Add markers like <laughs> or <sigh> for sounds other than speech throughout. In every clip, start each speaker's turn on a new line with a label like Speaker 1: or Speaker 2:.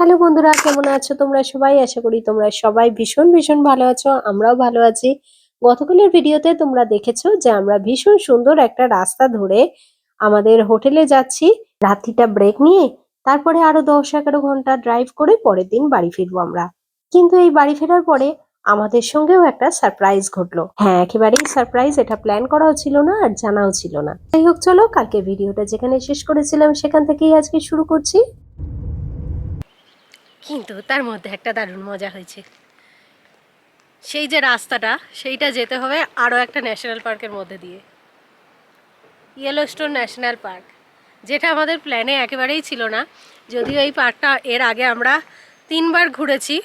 Speaker 1: Hello বন্ধুরা, কেমন আছো তোমরা সবাই? আশা করি তোমরা সবাই ভীষণ ভীষণ ভালো আছো, আমরাও ভালো আছি। গতকালের ভিডিওতে তোমরা দেখেছ যে আমরা ভীষণ সুন্দর একটা রাস্তা ধরে আমাদের হোটেলে যাচ্ছি, রাত্রিটা ব্রেক নিয়ে, তারপরে আরও দশ এগারো ঘণ্টা ড্রাইভ করে পরের দিন বাড়ি ফিরবো আমরা। কিন্তু এই বাড়ি ফেরার পরে আমাদের সঙ্গেও একটা সারপ্রাইজ ঘটলো। হ্যাঁ একেবারেই সারপ্রাইজ এটা প্ল্যান করাও ছিল না আর জানাও ছিল না। যাই হোক, চলো, কালকে ভিডিওটা যেখানে শেষ করেছিলাম সেখান থেকেই আজকে শুরু করছি।
Speaker 2: কিন্তু তার মধ্যে একটা দারুণ মজা হয়েছে। সেই যে রাস্তাটা, সেইটা যেতে হবে আরও একটা ন্যাশনাল পার্কের মধ্যে দিয়ে। ইয়েলোস্টোন ন্যাশনাল পার্ক যেটা আমাদের প্ল্যানে একেবারেই ছিল না। যদিও এই পার্কটা এর আগে আমরা তিনবার ঘুরেছি,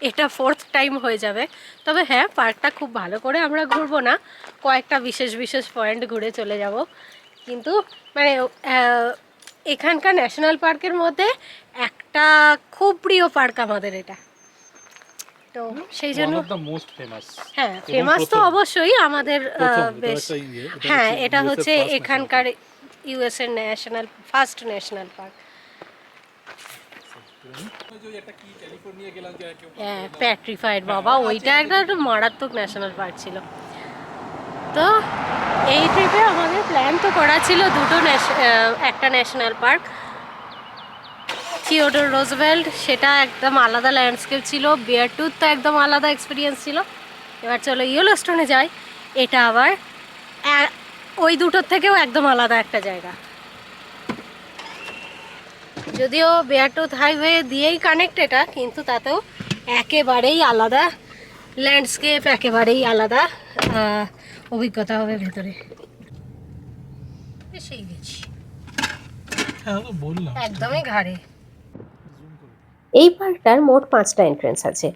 Speaker 2: এটা ফোর্থ টাইম হয়ে যাবে। তবে হ্যাঁ পার্কটা খুব ভালো করে আমরা ঘুরবো না। কয়েকটা বিশেষ বিশেষ পয়েন্ট ঘুরে চলে যাব। কিন্তু মানে এখানকার ন্যাশনাল পার্কের মধ্যে একটা খুব প্রিয় পার্ক আমাদের এটা। তো সেই জন্য হ্যাঁ ফেমাস তো অবশ্যই আমাদের বেশ
Speaker 3: ইয়ে,
Speaker 2: হ্যাঁ এটা হচ্ছে এখানকার ইউএস এর ন্যাশনাল ফার্স্ট ন্যাশনাল পার্ক হ্যাঁ প্যাট্রিফাইড বাবা ওইটা একটা একটা মারাত্মক ন্যাশনাল পার্ক ছিল। তো এই ট্রিপে আমাদের প্ল্যান তো করা ছিল দুটো একটা ন্যাশনাল পার্ক থিওডোর রোজভেল্ট সেটা একদম আলাদা ল্যান্ডস্কেপ ছিল বিয়ার টুথ তো একদম আলাদা এক্সপিরিয়েন্স ছিল। এবার চলো ইয়েলোস্টোনে যাই এটা আবার ওই দুটোর থেকেও একদম আলাদা একটা জায়গা। যদিও বেয়ারটুথ হাইওয়ে দিয়েই কানেক্ট এটা কিন্তু তাতেও একেবারেই আলাদা ল্যান্ডস্কেপ একেবারেই আলাদা অভিজ্ঞতা হবে ভেতরে। সেই গেছি।
Speaker 3: হ্যাঁ
Speaker 2: একদমই ঘাড়ে।
Speaker 1: এই পার্কটার মোট পাঁচটা এন্ট্রেন্স আছে।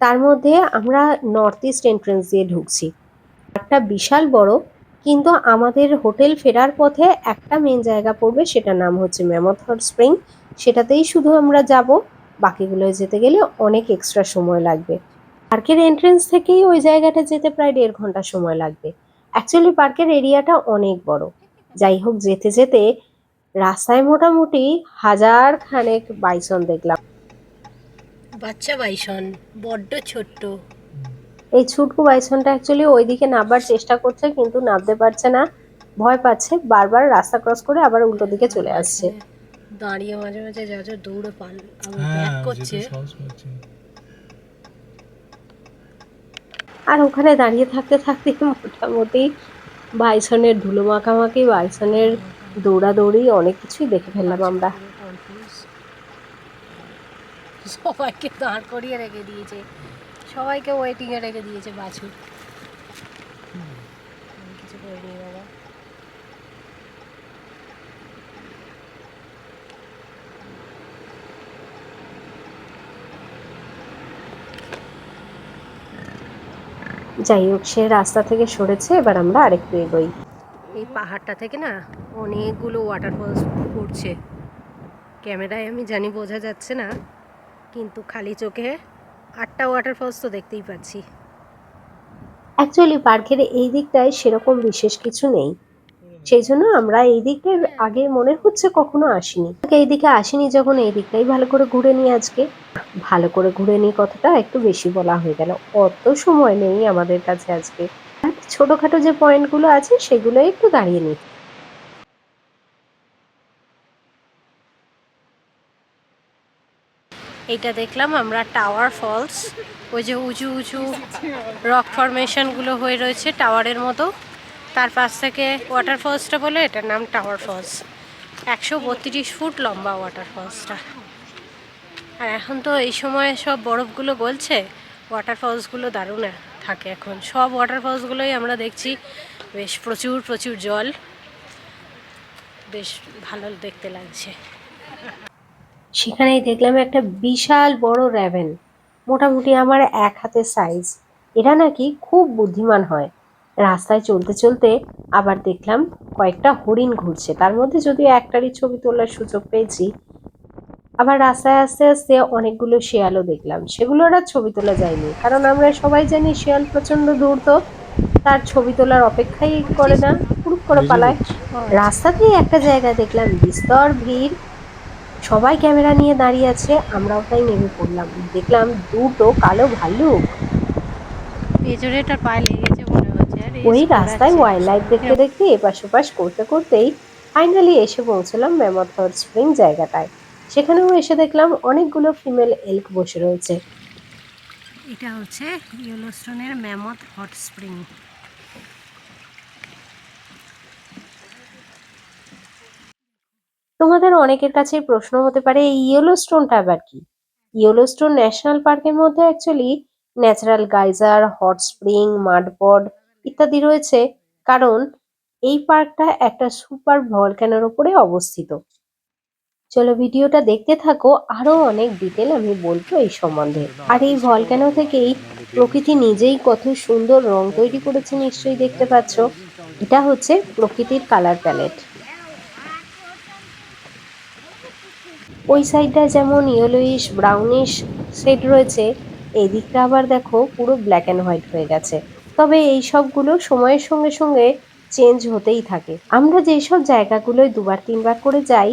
Speaker 1: তার মধ্যে আমরা নর্থ ইস্ট এন্ট্রেন্স দিয়ে ঢুকছি। পার্কটা বিশাল বড়, কিন্তু আমাদের হোটেল ফেরার পথে একটা মেন জায়গা পড়বে, সেটার নাম হচ্ছে ম্যামথ হট স্প্রিং সেটাতেই শুধু আমরা যাব বাকিগুলোয় যেতে গেলে অনেক এক্সট্রা সময় লাগবে। পার্কের এন্ট্রেন্স থেকেই ওই জায়গাটা যেতে প্রায় দেড় ঘণ্টা সময় লাগবে। অ্যাকচুয়ালি পার্কের এরিয়াটা অনেক বড়। যাই হোক, যেতে যেতে রাস্তায় মোটামুটি হাজার খানেক বাইসন দেখলাম।
Speaker 2: বাচ্চা বাইসন বড্ড ছোট্ট।
Speaker 1: এই ছুটকু বাইসনটা অ্যাকচুয়ালি ওইদিকে নামবার চেষ্টা করছে কিন্তু নামতে পারছে না। ভয় পাচ্ছে বারবার রাস্তা ক্রস করে আবার উল্টো দিকে চলে আসছে।
Speaker 2: দাঁড়িয়ে মাঝে মাঝে যা যা দৌড়ে পাল আবার
Speaker 3: হ্যাঁ
Speaker 2: ব্যাক করছে।
Speaker 1: আর ওখানে দাঁড়িয়ে থাকতে থাকতে মোটামুটি বাইসনের ধুলো মাখামাখি বাইসনের দৌড়াদৌড়ি অনেক কিছুই দেখে ফেললাম আমরা।
Speaker 2: সবাইকে দাঁড় করিয়ে রেখে দিয়েছে। সবাইকে ওয়েটিং এ রেখে দিয়েছে বাছুর। কিছু করিনি বাবা।
Speaker 1: যাই হোক সে রাস্তা থেকে সরেছে এবার আমরা আরেকটু এগোই।
Speaker 2: এই পাহাড়টা থেকে না অনেকগুলো ওয়াটারফলস পড়ছে। ক্যামেরায় আমি জানি বোঝা যাচ্ছে না। কিন্তু খালি চোখে আটটা ওয়াটারফলস তো দেখতেই পাচ্ছি।
Speaker 1: অ্যাকচুয়ালি পার্কের এই দিকটায় সেরকম বিশেষ কিছু নেই। সেই জন্য আমরা এই দিকটায় আগে মনে হচ্ছে কখনো আসিনি। এই দিকে আসিনি যখন এই দিকটাই ভালো করে ঘুরে নিই আজকে। ভালো করে ঘুরে নিই কথাটা একটু বেশি বলা হয়ে গেল। অত সময় নেই আমাদের কাছে আজকে। ছোটখাটো যে পয়েন্টগুলো আছে সেগুলো একটু দাঁড়িয়ে নিই।
Speaker 2: এইটা দেখলাম আমরা টাওয়ার ফলস ওই যে উঁচু উঁচু রক ফরমেশনগুলো হয়ে রয়েছে টাওয়ারের মতো। তার পাশ থেকে ওয়াটার ফলসটা বলে, এটার নাম টাওয়ার ফলস একশো বত্রিশ ফুট লম্বা ওয়াটার ফলসটা আর এখন তো এই সময় সব বরফগুলো গলছে ওয়াটার ফলসগুলো দারুণ থাকে এখন। সব ওয়াটার ফলসগুলোই আমরা দেখছি, বেশ প্রচুর প্রচুর জল, বেশ ভালো দেখতে লাগছে।
Speaker 1: সেখানেই দেখলাম একটা বিশাল বড় র্যাভেন মোটামুটি আমার এক হাতে সাইজ এরা নাকি খুব বুদ্ধিমান হয়। রাস্তায় চলতে চলতে আবার দেখলাম কয়েকটা হরিণ ঘুরছে। তার মধ্যে যদিও একটারই ছবি তোলার সুযোগ পেয়েছি আবার রাস্তায় আস্তে আস্তে অনেকগুলো শেয়ালও দেখলাম। সেগুলোর আর ছবি তোলা যায়নি কারণ আমরা সবাই জানি শেয়াল প্রচণ্ড ধূর্ত তার ছবি তোলার অপেক্ষাই করে না পুরুপ করে পালায়। রাস্তাতেই একটা জায়গা দেখলাম বিস্তর ভিড় সবাই ক্যামেরা নিয়ে দাঁড়িয়ে আছে আমরাও তাই নেমে পড়লাম। দেখলাম দুটো কালো ভাল্লুক।
Speaker 2: পেজরেটার পায়ে লেগেছে মনে হচ্ছে
Speaker 1: ওই রাস্তায় ওয়াইল্ড লাইফ দেখতে দেখতে এপাশ ওপাশ করতে করতেই ফাইনালি এসে পৌঁছলাম ম্যামথ হট স্প্রিং জায়গাটায়। সেখানেও এসে দেখলাম অনেকগুলো ফিমেল এল্ক বসে রয়েছে।
Speaker 2: এটা হচ্ছে ইয়েলোস্টোনের ম্যামথ হট স্প্রিং
Speaker 1: তোমাদের অনেকের কাছে প্রশ্ন হতে পারে, এই ইয়েলো স্টোনটা আবার কি? ইয়েলো স্টোন ন্যাশনাল পার্কের মধ্যে actually natural geyser hot spring mudpot ইত্যাদি রয়েছে। কারণ এই পার্কটা একটা সুপার ভলক্যানোর ওপরে অবস্থিত। চলো ভিডিওটা দেখতে থাকো, আরও অনেক ডিটেল আমি বলব এই সম্বন্ধে। আর এই ভলক্যানো থেকেই প্রকৃতি নিজেই কত সুন্দর রং তৈরি করেছে নিশ্চয়ই দেখতে পাচ্ছ। এটা হচ্ছে প্রকৃতির কালার প্যালেট ওই সাইডটা যেমন ইয়েলোইশ ব্রাউনিশ শেড রয়েছে এই দিকটা আবার দেখো পুরো ব্ল্যাক অ্যান্ড হোয়াইট হয়ে গেছে। তবে এই সবগুলো সময়ের সঙ্গে সঙ্গে চেঞ্জ হতেই থাকে। আমরা যেই সব জায়গাগুলোয় দুবার, তিনবার করে যাই,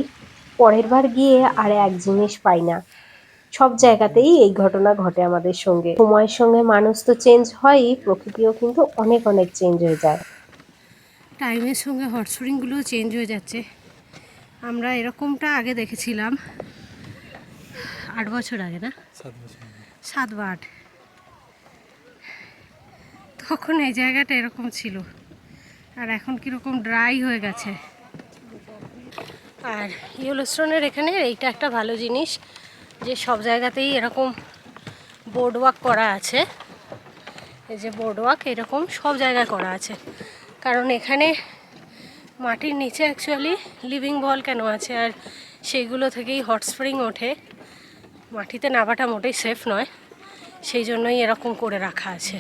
Speaker 1: পরের বার গিয়ে আর এক জিনিস পাই না। সব জায়গাতেই এই ঘটনা ঘটে আমাদের সঙ্গে। সময়ের সঙ্গে মানুষ তো চেঞ্জ হয়ই প্রকৃতিও কিন্তু অনেক অনেক চেঞ্জ হয়ে যায়।
Speaker 2: টাইমের সঙ্গে হট চেঞ্জ হয়ে যাচ্ছে। আমরা এরকমটা আগে দেখেছিলাম আট বছর আগে না?
Speaker 3: সাত
Speaker 2: বা আট। তখন এই জায়গাটা এরকম ছিল। আর এখন কীরকম ড্রাই হয়ে গেছে। আর ইয়েলোস্টোনের এখানে এইটা একটা ভালো জিনিস যে সব জায়গাতেই এরকম বোর্ড ওয়াক করা আছে। এই যে বোর্ড ওয়াক এরকম সব জায়গায় করা আছে। কারণ এখানে মাটির নিচে অ্যাকচুয়ালি লিভিং বল কেন আছে? আর সেইগুলো থেকেই হট স্প্রিং ওঠে। মাটিতে নামাটা মোটেই সেফ নয়। সেই জন্যই এরকম করে রাখা আছে।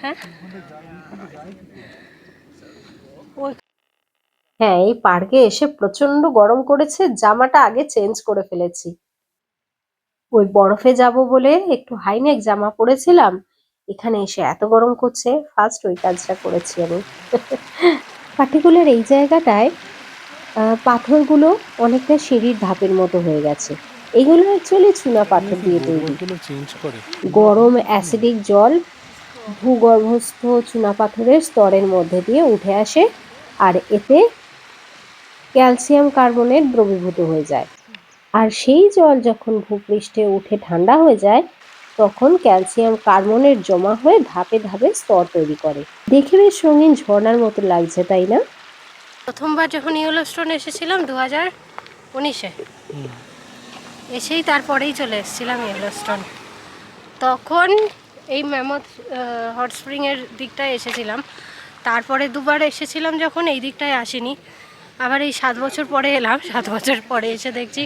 Speaker 2: হ্যাঁ? ওই
Speaker 1: হ্যাঁ এই পার্কে এসে প্রচণ্ড গরম করেছে, জামাটা আগে চেঞ্জ করে ফেলেছি। ওই বরফে যাব বলে একটু হাইনেক জামা পরেছিলাম। এখানে এসে এত গরম করছে ফার্স্ট ওই কাজটা করেছি আমি। পার্টিকুলার এই জায়গাটায় পাথরগুলো অনেকটা সিঁড়ির ধাপের মতো হয়ে গেছে। এগুলো অ্যাকচুয়ালি চুনা পাথর দিয়ে তৈরি। গরম অ্যাসিডিক জল ভূগর্ভস্থ চুনা পাথরের স্তরের মধ্যে দিয়ে উঠে আসে আর এতে ক্যালসিয়াম কার্বনেট দ্রবীভূত হয়ে যায়। আর সেই জল যখন ভূপৃষ্ঠে উঠে ঠান্ডা হয়ে যায় তখন ক্যালসিয়াম কার্বনেট জমা হয়ে ধাপে ধাপে স্তর তৈরি করে। দেখে বেশ রঙিন ঝর্ণার মতো লাগছে, তাই না?
Speaker 2: প্রথমবার যখন ইয়েলোস্টোন এসেছিলাম দু হাজার উনিশে। এসেই তারপরেই চলে এসেছিলাম ইয়েলোস্টোন তখন এই ম্যামথ হট স্প্রিংয়ের দিকটায় এসেছিলাম। তারপরে দুবার এসেছিলাম যখন, এই দিকটায় আসিনি। আবার এই সাত বছর পরে এলাম, সাত বছর পরে এসে দেখছি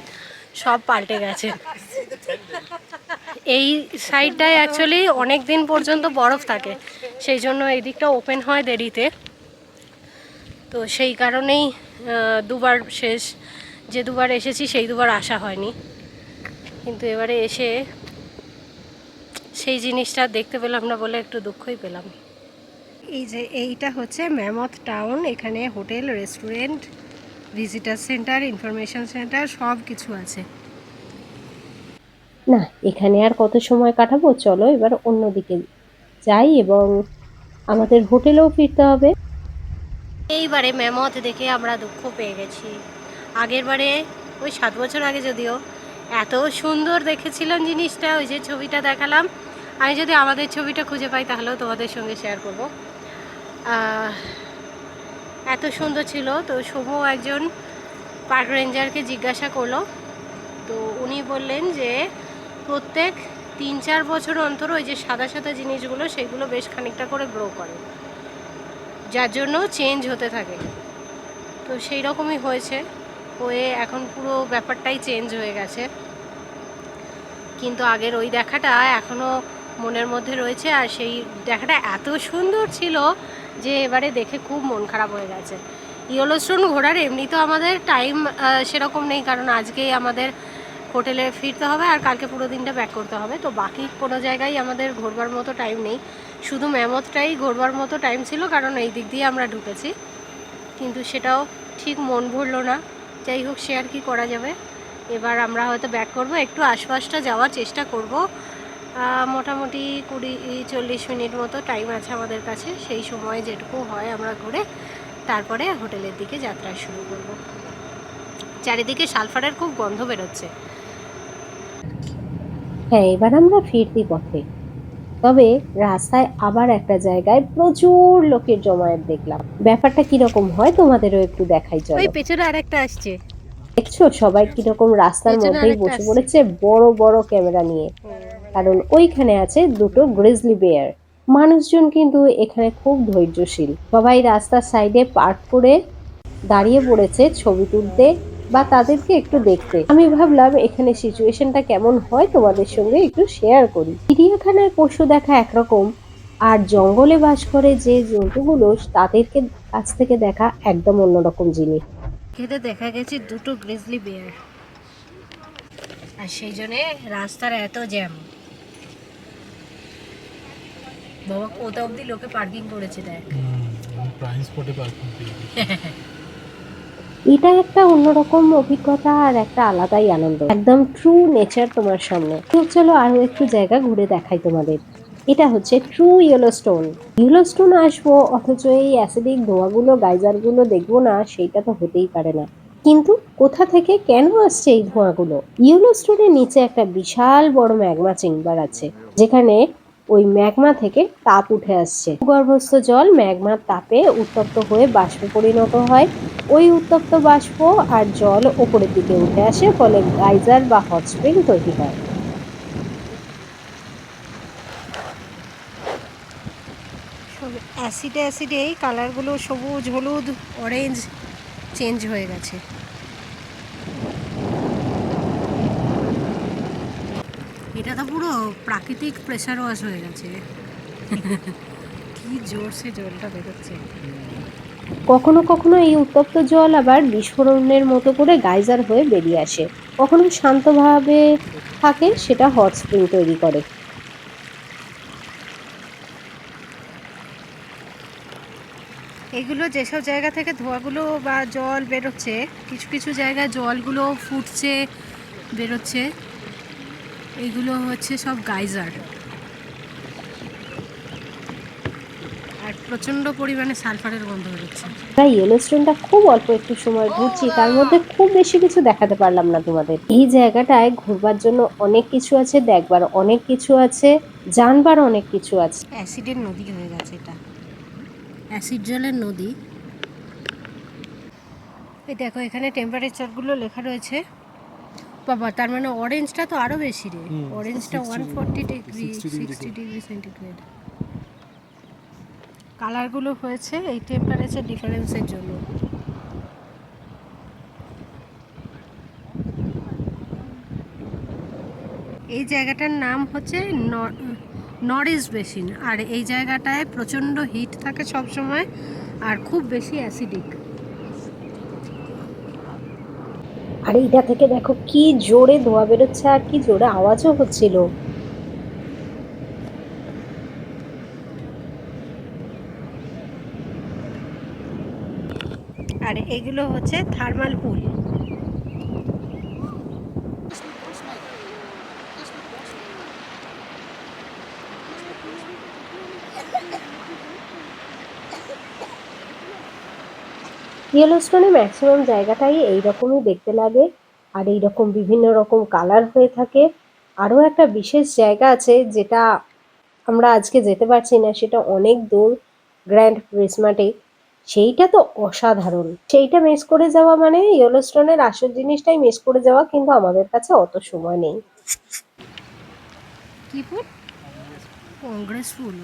Speaker 2: সব পাল্টে গেছে। এই সাইডটায় অ্যাকচুয়ালি অনেক দিন পর্যন্ত বরফ থাকে। সেই জন্য এই দিকটা ওপেন হয় দেরিতে। তো সেই কারণেই দুবার শেষ। যে দুবার এসেছি সেই দুবার আসা হয়নি। কিন্তু এবারে এসে সেই জিনিসটা দেখতে পেলাম না বলে একটু দুঃখই পেলাম। এই যে এইটা হচ্ছে ম্যামথ টাউন এখানে hotel restaurant visitor centre information centre সব কিছু আছে।
Speaker 1: না এখানে আর কত সময় কাটাবো? চলো এবার অন্যদিকে যাই এবং আমাদের হোটেলেও ফিরতে হবে।
Speaker 2: এইবারে ম্যামথ দেখে আমরা দুঃখ পেয়ে গেছি। আগের বারে, ওই সাত বছর আগে যদিও, এত সুন্দর দেখেছিলাম জিনিসটা, ওই যে ছবিটা দেখালাম। আমি যদি আমাদের ছবিটা খুঁজে পাই, তাহলেও তোমাদের সঙ্গে শেয়ার করব। এত সুন্দর ছিল। তো শুভ একজন পার্ক রেঞ্জারকে জিজ্ঞাসা করল। তো উনি বললেন যে, প্রত্যেক তিন চার বছর অন্তর ওই যে সাদা সাদা জিনিসগুলো, সেগুলো বেশ খানিকটা করে গ্রো করে। যার জন্য চেঞ্জ হতে থাকে। তো সেই রকমই হয়েছে। হয়ে এখন পুরো ব্যাপারটাই চেঞ্জ হয়ে গেছে। কিন্তু আগের ওই দেখাটা এখনও মনের মধ্যে রয়েছে আর সেই দেখাটা এত সুন্দর ছিল যে এবারে দেখে খুব মন খারাপ হয়ে গেছে। ইয়েলোস্টোন ঘোরার এমনি তো আমাদের টাইম সেরকম নেই কারণ আজকেই আমাদের হোটেলে ফিরতে হবে আর কালকে পুরো দিনটা ব্যাক করতে হবে। তো বাকি কোনো জায়গায় আমাদের ঘোরবার মতো টাইম নেই। শুধু ম্যামথটাই ঘোরবার মতো টাইম ছিল, কারণ এই দিক দিয়ে আমরা ঢুকেছি। কিন্তু সেটাও ঠিক মন ভরলো না। যাই হোক, সে আর কি করা যাবে? এবার আমরা হয়তো ব্যাক করব। একটু আশপাশটা যাওয়ার চেষ্টা করব। মোটামুটি কুড়ি, চল্লিশ মিনিট মতো টাইম আছে আমাদের কাছে। সেই সময় যেটুকু হয় আমরা ঘুরে তারপরে হোটেলের দিকে যাত্রা শুরু করব। চারিদিকে সালফারের খুব গন্ধ বেরোচ্ছে।
Speaker 1: হ্যাঁ এবার আমরা ফিরতি পথে। তবে রাস্তায় আবার একটা জায়গায় প্রচুর লোকের জমায়েত দেখলাম। ব্যাপারটা কীরকম হয় তোমাদেরও একটু দেখাই চলো।
Speaker 2: ওই পেছনে আরেকটা আসছে।
Speaker 1: দেখছ? সবাই কীরকম রাস্তার মধ্যেই বসে পড়েছে বড় বড় ক্যামেরা নিয়ে। কারণ ওইখানে আছে দুটো গ্রিজলি বেয়ার। মানুষজন কিন্তু এখানে খুব ধৈর্যশীল। সবাই রাস্তার সাইডে পার্ক করে দাঁড়িয়ে পড়েছে ছবি তুলতে। বা তাদেরকে একটু দেখতে। আমি ভাবলাম এখানে সিচুয়েশনটা কেমন হয় তোমাদের সঙ্গে একটু শেয়ার করি। চিড়িয়াখানায় পশু দেখা একরকম আর জঙ্গলে বাস করে যে জন্তুগুলো তাদেরকে কাছ থেকে দেখা একদম অন্যরকম জিনিস।
Speaker 2: খেতে দেখা গেছে দুটো গ্রিজলি বেয়ার আর সেই জন্যে রাস্তার এত জ্যাম বাবা কোথা অবধি লোকে পার্কিং করেছে দেখ।
Speaker 3: স্পটে পার্কিং। <laughs>
Speaker 1: এটা একটা অন্যরকম অভিজ্ঞতা আর একটা আলাদাই আনন্দ। একদম ট্রু নেচার তোমার সামনে। তো চলো আরও একটু জায়গা ঘুরে দেখাই তোমাদের। এটা হচ্ছে true Yellowstone Yellowstone আসব, অথচ এই অ্যাসিডিক ধোঁয়াগুলো গাইজারগুলো দেখব না, সেইটা তো হতেই পারে না। কিন্তু কোথা থেকে কেন আসছে এই ধোঁয়াগুলো? ইয়েলো স্টোনের নিচে একটা বিশাল বড় ম্যাগমা চেম্বার আছে, যেখানে ওই ম্যাগমা থেকে তাপ উঠে আসছে। ভূগর্ভস্থ জল ম্যাগমার তাপে উত্তপ্ত হয়ে বাষ্পে পরিণত হয়। ওই উত্তপ্ত বাষ্প আর জল ওপরের দিকে উঠে আসে, ফলে গাইজার বা হট স্প্রিং তৈরি হয়।
Speaker 2: অ্যাসিডে অ্যাসিডে এই কালারগুলো সবুজ, হলুদ, অরেঞ্জ চেঞ্জ হয়ে গেছে। এটা তো পুরো প্রাকৃতিক প্রেশার ওয়াশ হয়ে গেছে। কি জোরসে জলটা বেরোচ্ছে।
Speaker 1: কখনো কখনো এই উত্তপ্ত জল আবার বিস্ফোরণের মতো করে গাইজার হয়ে বেরিয়ে আসে। কখনো শান্তভাবে থাকে সেটা হট স্প্রিং তৈরি করে।
Speaker 2: এগুলো যেসব জায়গা থেকে ধোঁয়াগুলো বা জল বেরোচ্ছে কিছু কিছু জায়গায় জলগুলো ফুটছে বেরোচ্ছে। এগুলো হচ্ছে সব গাইজার। আর প্রচণ্ড পরিমাণে সালফারের গন্ধ বেরোচ্ছে।
Speaker 1: আমরা ইয়েলো স্টোনটা খুব অল্প একটু সময় ঘুরছি তার মধ্যে খুব বেশি কিছু দেখাতে পারলাম না তোমাদের। এই জায়গাটায় ঘুরবার জন্য অনেক কিছু আছে দেখবার অনেক কিছু আছে জানবার অনেক কিছু আছে।
Speaker 2: অ্যাসিডের নদী হয়ে গেছে এটা। অ্যাসিড জলের নদী। এই দেখো এখানে টেম্পারেচারগুলো লেখা রয়েছে। বাবা তার মানে অরেঞ্জটা তো আরও বেশি রে। অরেঞ্জটা
Speaker 3: 60
Speaker 2: one forty degree
Speaker 3: 60
Speaker 2: sixty degree centigrade কালারগুলো হয়েছে এই টেম্পারেচার ডিফারেন্সের জন্য। এই জায়গাটার নাম হচ্ছে নর্থ ইস্ট বেসিন আর এই জায়গাটায় প্রচণ্ড হিট থাকে সব সময় আর খুব বেশি অ্যাসিডিক
Speaker 1: আর এইটা থেকে দেখো কি জোরে ধোয়া বেরোচ্ছে আর কি জোরে আওয়াজও হচ্ছিল।
Speaker 2: আর এগুলো হচ্ছে থার্মাল পুল
Speaker 1: ইয়েলোস্টোনে ম্যাক্সিমাম জায়গাটাই এইরকমই দেখতে লাগে। আর এইরকম বিভিন্ন রকম কালার হয়ে থাকে। আরও একটা বিশেষ জায়গা আছে যেটা আমরা আজকে যেতে পারছি না সেটা অনেক দূর গ্র্যান্ড প্রিসমাটিক সেইটা তো অসাধারণ। সেইটা মিস করে যাওয়া মানে ইয়েলোস্টোনের আসল জিনিসটাই মিস করে যাওয়া কিন্তু আমাদের কাছে অত সময় নেই।
Speaker 2: কি ফুল কংগ্রেস ফুল।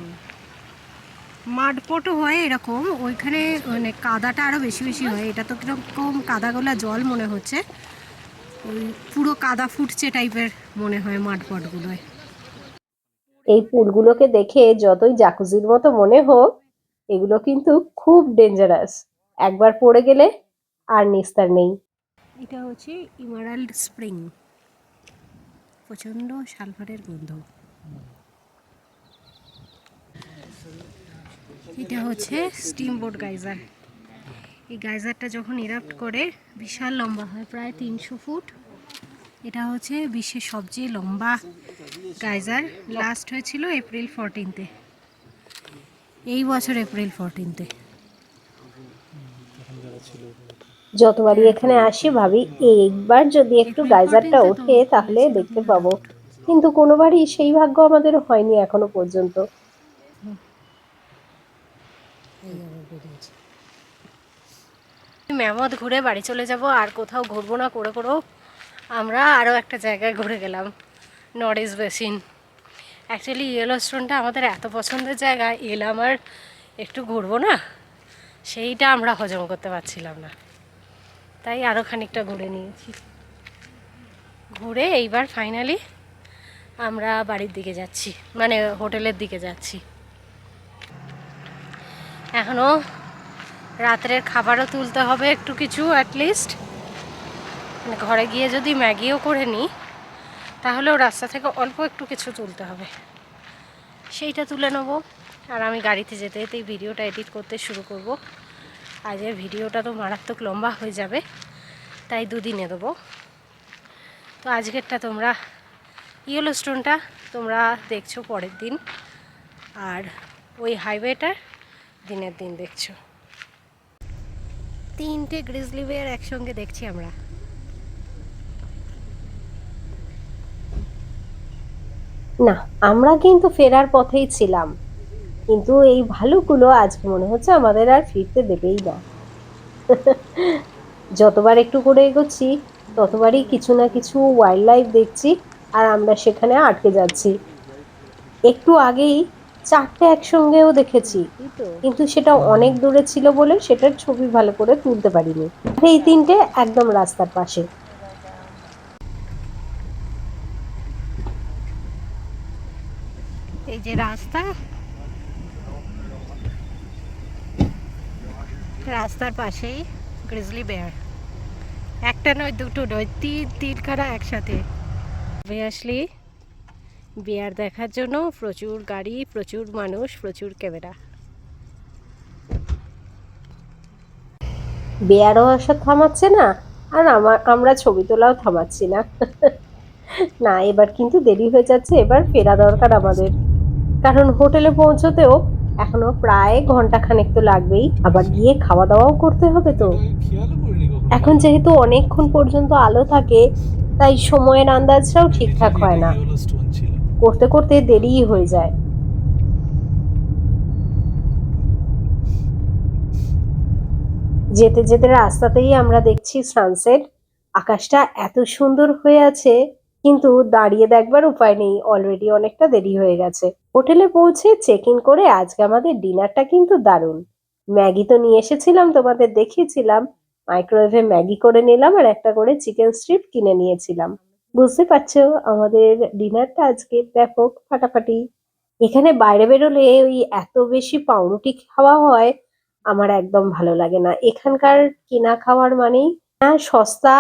Speaker 2: মাঠপটও হয় এরকম। ওইখানে মানে কাদাটা আরও বেশি বেশি হয়। এটা তো কীরকম কাদাগোলা জল মনে হচ্ছে। ওই পুরো কাদা ফুটছে টাইপের মনে হয় মাঠপটগুলোয়।
Speaker 1: এই পুলগুলোকে দেখে যতই জাকুজির মতো মনে হোক এগুলো কিন্তু খুব ডেঞ্জারাস একবার পড়ে গেলে আর নিস্তার নেই।
Speaker 2: এটা হচ্ছে ইমারাল্ড স্প্রিং। প্রচণ্ড সালফারের গন্ধ। এটা হচ্ছে স্টিম বোট গাইজার এই গাইজারটা যখন ইরাপ্ট করে বিশাল লম্বা হয় প্রায় তিনশো ফুট। এটা হচ্ছে বিশ্বের সবচেয়ে লম্বা গাইজার লাস্ট হয়েছিল এপ্রিল ফোরটিনতে এই বছর এপ্রিল ফোরটিনতে
Speaker 1: যতবারই এখানে আসি ভাবি একবার যদি একটু গাইজারটা ওঠে তাহলে দেখতে পাবো। কিন্তু কোনোবারই সেই ভাগ্য আমাদের হয়নি এখনও পর্যন্ত।
Speaker 2: ম্যামদ ঘুরে বাড়ি চলে যাব আর কোথাও ঘুরবো না, করে করেও আমরা আরও একটা জায়গায় ঘুরে গেলাম ইস্ট বেসিন অ্যাকচুয়ালি ইয়েলো স্টোনটা আমাদের এত পছন্দের জায়গা এলাম আর একটু ঘুরবো না, সেইটা আমরা হজম করতে পারছিলাম না। তাই আরও খানিকটা ঘুরে নিয়েছি। ঘুরে এইবার ফাইনালি আমরা বাড়ির দিকে যাচ্ছি মানে হোটেলের দিকে যাচ্ছি। এখনও রাত্রের খাবারও তুলতে হবে একটু কিছু অ্যাটলিস্ট মানে ঘরে গিয়ে যদি ম্যাগিও করে নিই তাহলেও রাস্তা থেকে অল্প একটু কিছু তুলতে হবে। সেইটা তুলে নেব। আর আমি গাড়িতে যেতে যেতেই ভিডিওটা এডিট করতে শুরু করব। আজের ভিডিওটা তো মারাত্মক লম্বা হয়ে যাবে, তাই দুদিনে দেবো। তো আজকেরটা তোমরা ইয়েলো স্টোনটা তোমরা দেখছ পরের দিন, আর ওই হাইওয়েটা দিনের দিন দেখছ। তিনটে গ্রিজলি বেয়ার একসঙ্গে দেখছি আমরা।
Speaker 1: না, আমরা কিন্তু ফেরার পথেই ছিলাম। কিন্তু এই ভালুকগুলো আজকে মনে হচ্ছে আমাদের আর ফিরতে দেবেই না। <laughs> যতবার একটু করে এগোচ্ছি, ততবারই কিছু না কিছু ওয়াইল্ড লাইফ দেখছি, আর আমরা সেখানে আটকে যাচ্ছি। একটু আগেই চারটে একসঙ্গেও দেখেছি। কিন্তু সেটা অনেক দূরে ছিল বলে সেটার ছবি ভালো করে তুলতে পারিনি। এই তিনটে একদম রাস্তার পাশে।
Speaker 2: এই যে রাস্তা। রাস্তার পাশেই গ্রিজলি বেয়ার। একটা নয় দুটো নয় তিন তিনখানা একসাথে। অবভিয়াসলি বিয়ার দেখার জন্য প্রচুর গাড়ি, প্রচুর মানুষ, প্রচুর ক্যামেরা।
Speaker 1: বেয়ারও আসা থামাচ্ছে না, আর আমার, আমরা ছবি তোলাও থামাচ্ছি না। <laughs> না, এবার কিন্তু দেরি হয়ে যাচ্ছে, এবার ফেরা দরকার আমাদের। কারণ হোটেলে পৌঁছতেও এখনও প্রায় ঘণ্টা খানেক তো লাগবেই, আবার গিয়ে খাওয়া দাওয়াও করতে হবে তো। এখন যেহেতু অনেকক্ষণ পর্যন্ত আলো থাকে, তাই সময়ের আন্দাজটাও ঠিকঠাক হয় না। করতে করতে দেরিই হয়ে যায়। যেতে যেতে রাস্তাতেই আমরা দেখছি সানসেট আকাশটা এত সুন্দর হয়ে আছে, কিন্তু দাঁড়িয়ে দেখবার উপায় নেই অলরেডি অনেকটা দেরি হয়ে গেছে। হোটেলে পৌঁছে চেক ইন করে আজকে আমাদের ডিনারটা কিন্তু দারুণ। ম্যাগি তো নিয়ে এসেছিলাম, তোমাদের দেখিয়েছিলাম। মাইক্রোওয়েভে ম্যাগি করে নিলাম আর একটা করে চিকেন স্ট্রিপ কিনে নিয়েছিলাম। বুঝতে পারছ? আমাদের ডিনারটা আজকে ব্যাপক ফাটাফাটি। এখানে বাইরে বেরোলে ওই এত বেশি পাউরুটি খাওয়া হয়, আমার একদম ভালো লাগে না। এখানকার কেনা খাওয়ার মানেই হ্যাঁ সস্তা,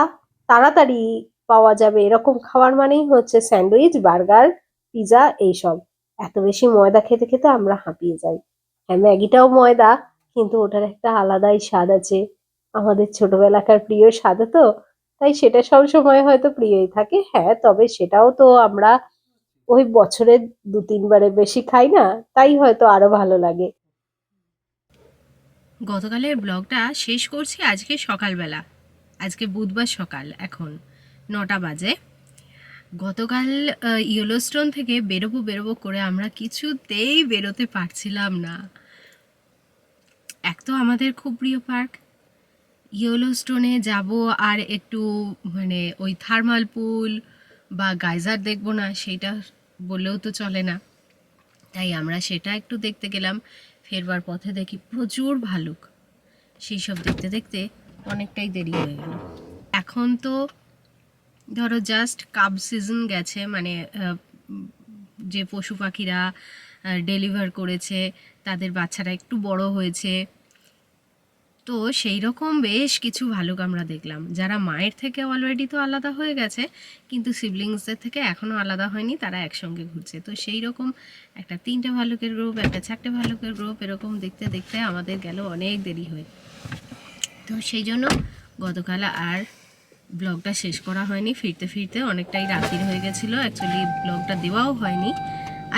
Speaker 1: তাড়াতাড়ি পাওয়া যাবে। এরকম খাওয়ার মানেই হচ্ছে স্যান্ডউইচ, বার্গার পিৎজা এইসব। এত বেশি ময়দা খেতে খেতে আমরা হাঁপিয়ে যাই। হ্যাঁ ম্যাগিটাও ময়দা, কিন্তু ওটার একটা আলাদাই স্বাদ আছে। আমাদের ছোটবেলাকার প্রিয় স্বাদ তো। তাই সেটা সব সময় হয়তো প্রিয়ই থাকে। হ্যাঁ তবে সেটাও তো আমরা ওই বছরে দু তিনবারের বেশি খাই না, তাই হয়তো আরও ভালো লাগে।
Speaker 2: গতকালের ব্লগটা শেষ করছি আজকে সকালবেলা। আজকে বুধবার সকাল, এখন নটা বাজে। গতকাল ইয়েলোস্টোন থেকে বেরোবো বেরোবো করে আমরা কিছুতেই বেরোতে পারছিলাম না। এক তো আমাদের খুব প্রিয় পার্ক ইয়েলোস্টোনে যাব আর একটু মানে ওই থার্মাল পুল বা গাইজার দেখব না সেইটা বললেও তো চলে না। তাই আমরা সেটা একটু দেখতে গেলাম, ফেরবার পথে দেখি প্রচুর ভালুক। সেই সব দেখতে দেখতে অনেকটাই দেরি হয়ে গেল। এখন তো, ধরো জাস্ট কাব সিজন গেছে মানে যে পশু পাখিরা ডেলিভার করেছে, তাদের বাচ্চারা একটু বড় হয়েছে তো সেই রকম বেশ কিছু ভালুক আমরা দেখলাম। যারা মায়ের থেকে অলরেডি তো আলাদা হয়ে গেছে, কিন্তু সিবলিংসদের থেকে এখনও আলাদা হয়নি, তারা একসঙ্গে ঘুরছে। তো সেই রকম একটা তিনটে ভালুকের গ্রুপ একটা চারটে ভালুকের গ্রুপ এরকম দেখতে দেখতে আমাদের গেল অনেক দেরি হয়ে। তো সেই জন্য গতকাল আর ব্লগটা শেষ করা হয়নি। ফিরতে ফিরতে অনেকটাই রাত্রির হয়ে গেছিল। অ্যাকচুয়ালি ব্লগটা দেওয়াও হয়নি।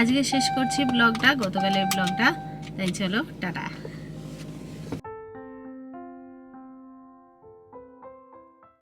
Speaker 2: আজকে শেষ করছি ব্লগটা গতকালের ব্লগটা তাই চলো, টাটা।